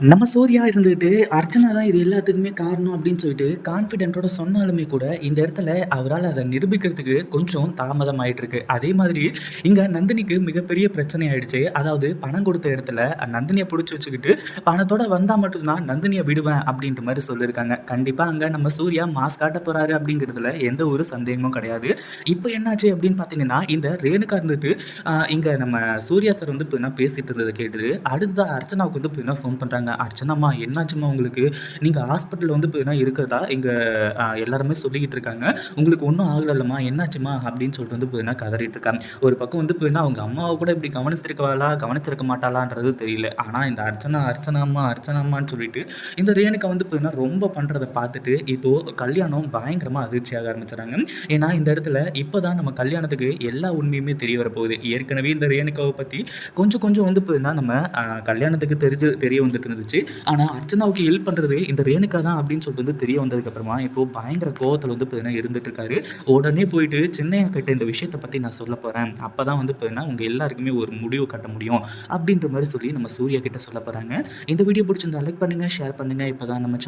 நம்ம சூர்யா இருந்துகிட்டு அர்ச்சனா தான் இது எல்லாத்துக்குமே காரணம் அப்படின்னு சொல்லிட்டு கான்ஃபிடென்ட்டோட சொன்னாலுமே கூட இந்த இடத்துல அவரால் அதை நிரூபிக்கிறதுக்கு கொஞ்சம் தாமதம் இருக்கு அதே மாதிரி இங்கே நந்தினிக்கு மிகப்பெரிய பிரச்சனை ஆயிடுச்சு. அதாவது பணம் கொடுத்த இடத்துல நந்தினியை பிடிச்சி வச்சுக்கிட்டு பணத்தோட வந்தால் மட்டும்தான் நந்தினியை விடுவேன் அப்படின்ற மாதிரி சொல்லியிருக்காங்க. கண்டிப்பாக அங்கே நம்ம சூர்யா மாஸ் காட்ட போகிறாரு அப்படிங்கிறதுல எந்த ஒரு சந்தேகமும் கிடையாது. இப்போ என்னாச்சு அப்படின்னு பார்த்தீங்கன்னா இந்த ரேணுகா இருந்துட்டு இங்கே நம்ம சூர்யா சார் வந்து இப்போ பேசிட்டு இருந்ததை கேட்டுது அடுத்ததான் அர்ச்சனாவுக்கு வந்து இப்போ ஃபோன் பண்ணுறாங்க பண்றாங்க அர்ச்சனாம்மா என்னாச்சும்மா உங்களுக்கு? நீங்கள் ஹாஸ்பிட்டலில் வந்து இப்போ இருக்கிறதா? எங்கள் எல்லாருமே சொல்லிக்கிட்டு இருக்காங்க. உங்களுக்கு ஒன்றும் ஆகலம்மா என்னாச்சுமா அப்படின்னு சொல்லிட்டு வந்து இப்போ கதறிட்டு இருக்காங்க. ஒரு பக்கம் வந்து இப்போ அவங்க அம்மாவை கூட இப்படி கவனிச்சிருக்கவாளா? கவனிச்சிருக்க மாட்டாளான்றது தெரியல. ஆனால் இந்த அர்ச்சனா அர்ச்சனாம்மா அர்ச்சனாம்மான்னு சொல்லிட்டு இந்த ரேணுக்கா வந்து இப்போ ரொம்ப பண்ணுறதை பார்த்துட்டு இப்போ கல்யாணம் பயங்கரமாக அதிர்ச்சியாக ஆரம்பிச்சுறாங்க ஏன்னா இந்த இடத்துல இப்போ தான் நம்ம கல்யாணத்துக்கு எல்லா உண்மையுமே தெரிய வரப்போகுது ஏற்கனவே இந்த ரேணுகாவை பற்றி கொஞ்சம் கொஞ்சம் வந்து இப்போ நம்ம கல்யாணத்துக்கு தெரிஞ்சு தெரிய வந்துட்டு இருந்துச்சு. ஆனால் அர்ச்சனாவுக்கு ஹெல்ப் பண்ணுறது இந்த ரேணுக்கா தான் அப்படின்னு சொல்லிட்டு வந்து தெரிய வந்ததுக்கப்புறமா இப்போ பயங்கர கோவத்தில் வந்து பார்த்தீங்கன்னா இருந்துட்டு இருக்காரு. உடனே போயிட்டு சின்னையா கிட்ட இந்த விஷயத்தை பற்றி நான் சொல்ல போகிறேன் அப்போ தான் வந்து பார்த்தீங்கன்னா உங்கள் எல்லாருக்குமே ஒரு முடிவு கட்ட முடியும். அப்படின்ற மாதிரி சொல்லி நம்ம சூர்யா கிட்ட சொல்ல போகிறாங்க இந்த வீடியோ பிடிச்சிருந்தா லைக் பண்ணுங்கள் ஷேர் பண்ணுங்கள் இப்போ தான் நம்ம